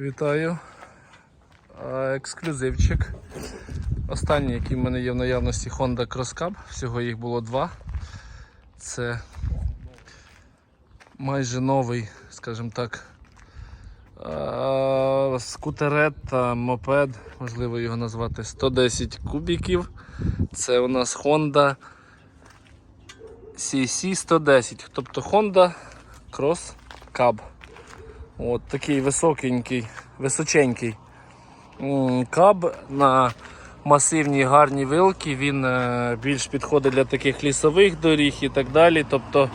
Вітаю. Ексклюзивчик. Останній, який в мене є в наявності Honda Cross Cab. Всього їх було два. Це майже новий, скажімо так, скутерет та мопед, можливо його назвати 110 кубіків. Це у нас Honda CC110, тобто Honda Cross Cab. От такий високенький, височенький каб на масивній гарній вилки. Він е, більш підходить для таких лісових доріг і так далі. Тобто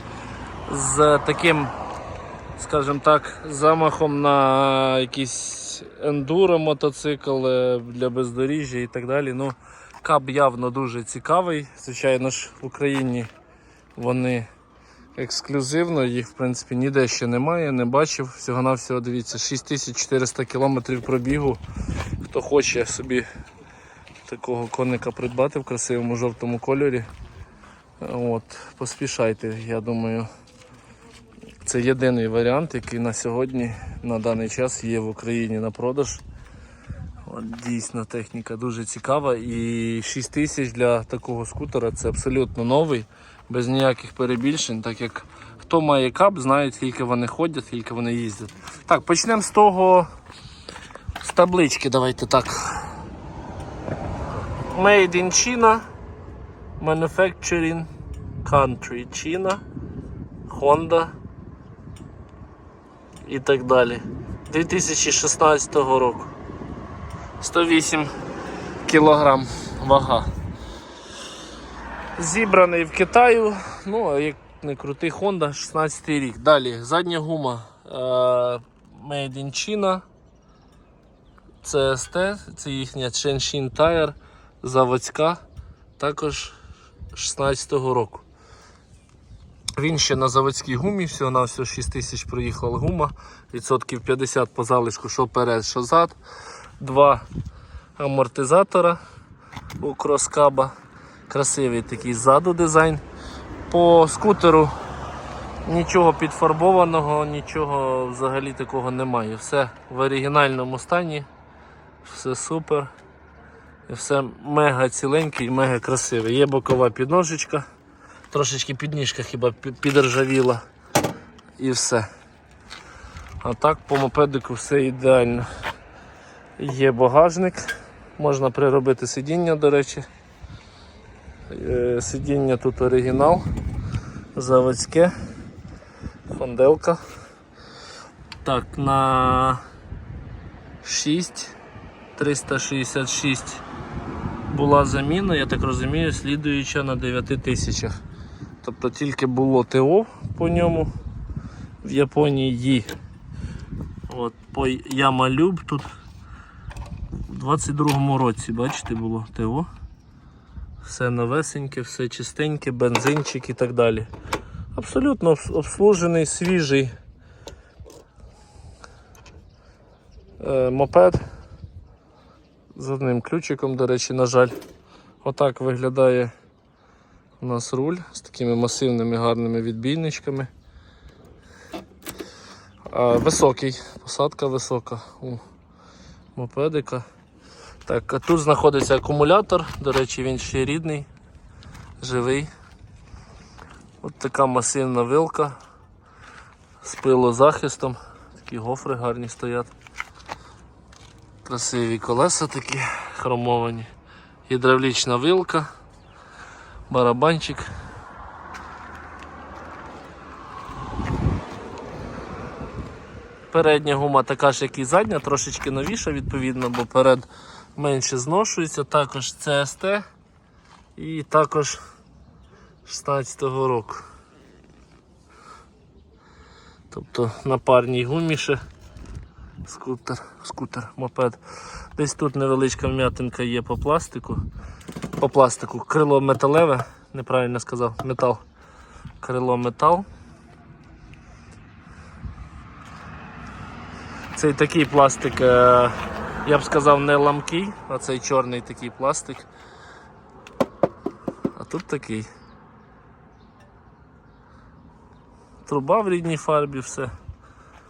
з таким, скажімо так, замахом на якийсь ендуро мотоцикл е, для бездоріжжя і так далі. Ну, каб явно дуже цікавий. Звичайно ж, в Україні вони ексклюзивно, їх в принципі ніде ще немає, не бачив. Всього-навсього дивіться, 6400 км пробігу. Хто хоче собі такого коника придбати в красивому жовтому кольорі. От, поспішайте, я думаю. Це єдиний варіант, який на сьогодні, на даний час є в Україні на продаж. От, дійсно техніка дуже цікава і 6 тисяч для такого скутера це абсолютно новий, без ніяких перебільшень, так як хто має кап, знає, скільки вони ходять, скільки вони їздять. Так, почнемо з того, з таблички, давайте так. Made in China, Manufacturing Country China, Honda і так далі. 2016 року. 108 кілограм вага. Зібраний в Китаю, ну, як не крутий Honda, 16 рік. Далі задня гума е, Made in China. CST, це їхня Chenshin Tire заводська, також 16-го року. Він ще на заводській гумі, всього на всього 6 тисяч проїхала гума, відсотків 50 по залишку, що перед, що зад. Два амортизатора у кроскаба. Красивий такий ззаду дизайн. По скутеру нічого підфарбованого, нічого взагалі такого немає. Все в оригінальному стані, все супер. І все мега ціленьке і мега красиве. Є бокова підножечка, трошечки підніжка хіба підржавіла і все. А так по мопедику все ідеально. Є багажник, можна приробити сидіння, до речі. Е, Сидіння тут оригінал, заводське, фонделка. Так, на 6 366 була заміна, я так розумію, слідуюча на 9 тисячах. Тобто тільки було ТО по ньому в Японії. От, по Ямалюб тут у 22-му році, бачите, було ТО. Все новесеньке, все чистеньке, бензинчик і так далі. Абсолютно обслужений, свіжий е, мопед з одним ключиком, до речі, на жаль. Отак виглядає у нас руль з такими масивними гарними відбійничками. Високий, посадка висока у мопедика. Так, а тут знаходиться акумулятор, до речі, він ще рідний, живий. От така масивна вилка з пилозахистом. Такі гофри гарні стоять. Красиві колеса такі хромовані. Гідравлічна вилка, барабанчик. Передня гума така ж, як і задня, трошечки новіша, відповідно, бо перед менше зношується. Також CST і також 16-го року. Тобто на парній гумі ще скутер, скутер, мопед. Десь тут невеличка вм'ятинка є по пластику. По пластику. Крило металеве, неправильно сказав, метал. Крило метал. Цей такий пластик, е, я б сказав, не ламкий, а цей чорний такий пластик. А тут такий. Труба в рідній фарбі, все.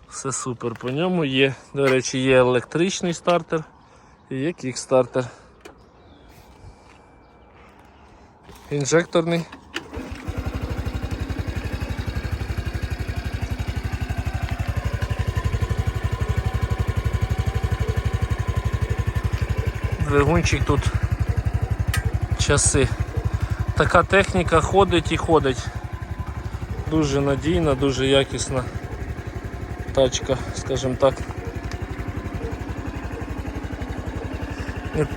Все супер по ньому є. До речі, є електричний стартер і є кікстартер. Інжекторний. Двигунчик тут часи. Така техніка ходить і ходить. Дуже надійна, дуже якісна тачка, скажімо так.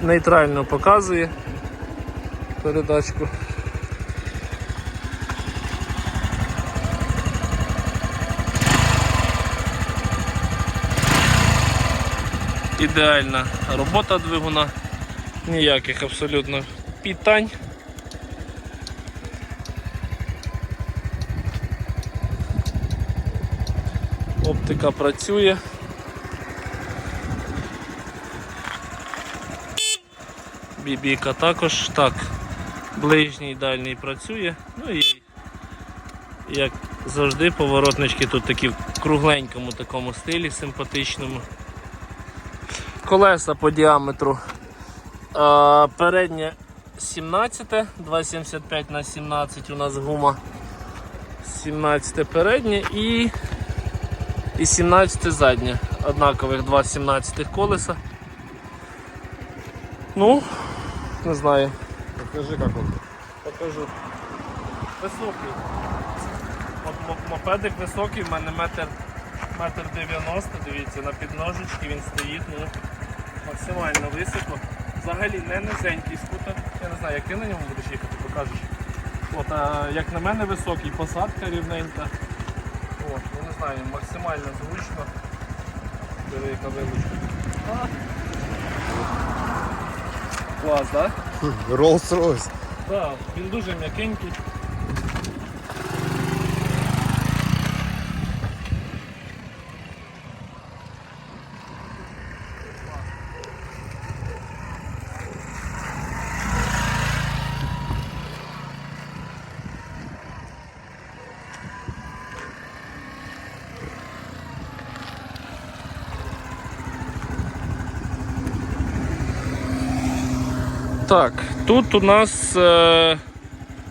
Нейтрально показує передачку. Ідеальна робота двигуна, ніяких абсолютно питань. Оптика працює. Бібіка також так. Ближній дальній працює. Ну і як завжди поворотнички тут такі в кругленькому такому стилі, симпатичному. Колеса по діаметру. Переднє 17, 2,75 на 17 у нас гума. 17 переднє і і 17 заднє. Однакових два 17 колеса. Ну, не знаю. Покажи, как он. Покажу. Високий. От мопедик високий, в мене метр, метр 90, дивіться, на підножечці він стоїть, ну, максимально високо. Взагалі не низенький скутер. Я не знаю, як ти на ньому будеш їхати, покажеш. От, а, як на мене високий, посадка рівненька. От, ну не знаю, максимально зручно. Диви, яка вилучка. Клас, так? Да? Rolls-Royce. Так, він дуже м'якенький. Так, тут у нас е,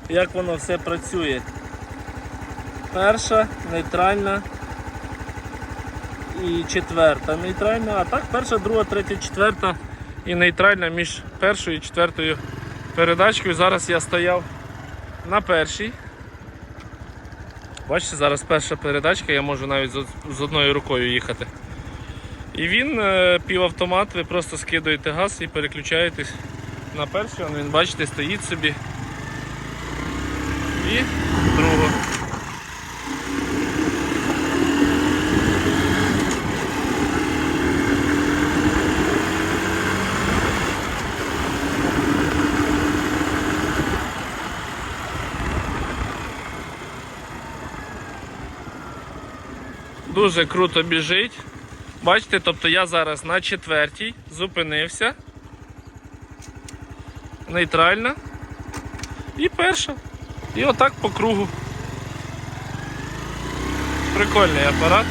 як воно все працює. Перша, нейтральна і четверта нейтральна, а так перша, друга, третя, четверта і нейтральна між першою і четвертою передачкою. Зараз я стояв на першій. Бачите, зараз перша передачка, я можу навіть з, одною рукою їхати. І він е, півавтомат, ви просто скидуєте газ і переключаєтесь на перший, він бачите, стоїть собі. І другу. Дуже круто біжить. Бачите, тобто я зараз на четвертій зупинився. Нейтральна. І перша. І отак по кругу. Прикольний апарат.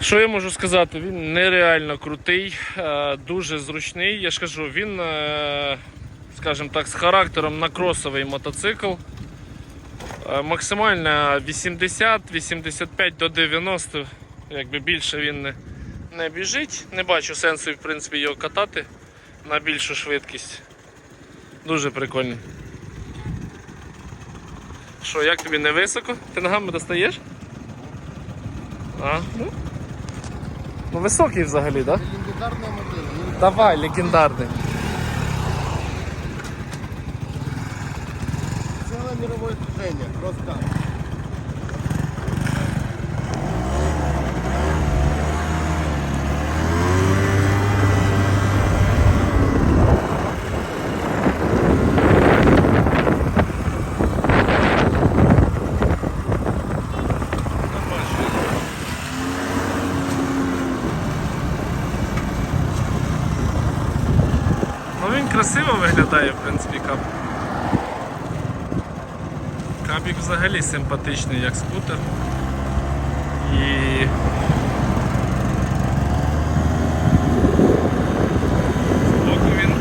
Що я можу сказати? Він нереально крутий, е, дуже зручний. Я ж кажу, він, е, скажімо так, з характером на кросовий мотоцикл. Е, Максимально 80-85 до 90, якби більше він не, не біжить. Не бачу сенсу в принципі його катати на більшу швидкість. Дуже прикольний. Що, як тобі не високо? Ти ногами достаєш? А, ну. Ну високий взагалі, так? Да? Легендарная модель. Давай, легендарний. Целое мировое движение, просто. Ну він красиво виглядає, в принципі, кап. Кабік взагалі симпатичний, як скутер. І. Збоку він.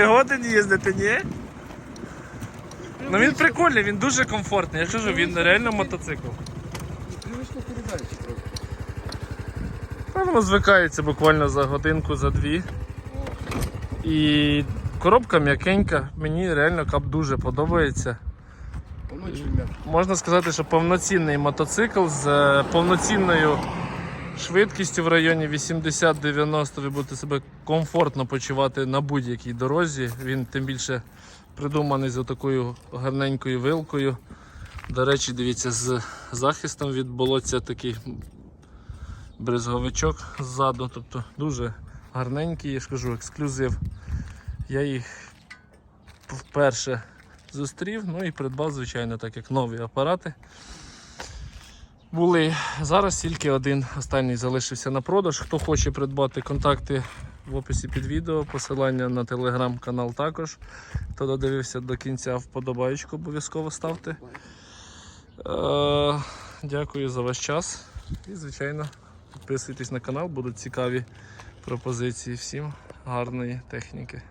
звичайно, Годен їздити, ні? Ну він прикольний, він дуже комфортний. Я кажу, він реально мотоцикл. Привычная передача просто. Та воно звикається буквально за годинку, за дві. І коробка м'якенька, мені реально кап дуже подобається. Можна сказати, що повноцінний мотоцикл з е, повноцінною швидкістю в районі 80-90 ви будете себе комфортно почувати на будь-якій дорозі. Він тим більше придуманий з такою гарненькою вилкою. До речі, дивіться, з захистом від болоття такий брезговичок ззаду. Тобто дуже гарненький, я ж кажу, ексклюзив. Я їх вперше зустрів, ну і придбав, звичайно, так як нові апарати. Були зараз тільки один останній залишився на продаж. Хто хоче придбати контакти в описі під відео, посилання на телеграм-канал також. Хто додивився до кінця, вподобаючку обов'язково ставте. Е, дякую за ваш час. І, звичайно, підписуйтесь на канал, будуть цікаві пропозиції. Всім гарної техніки.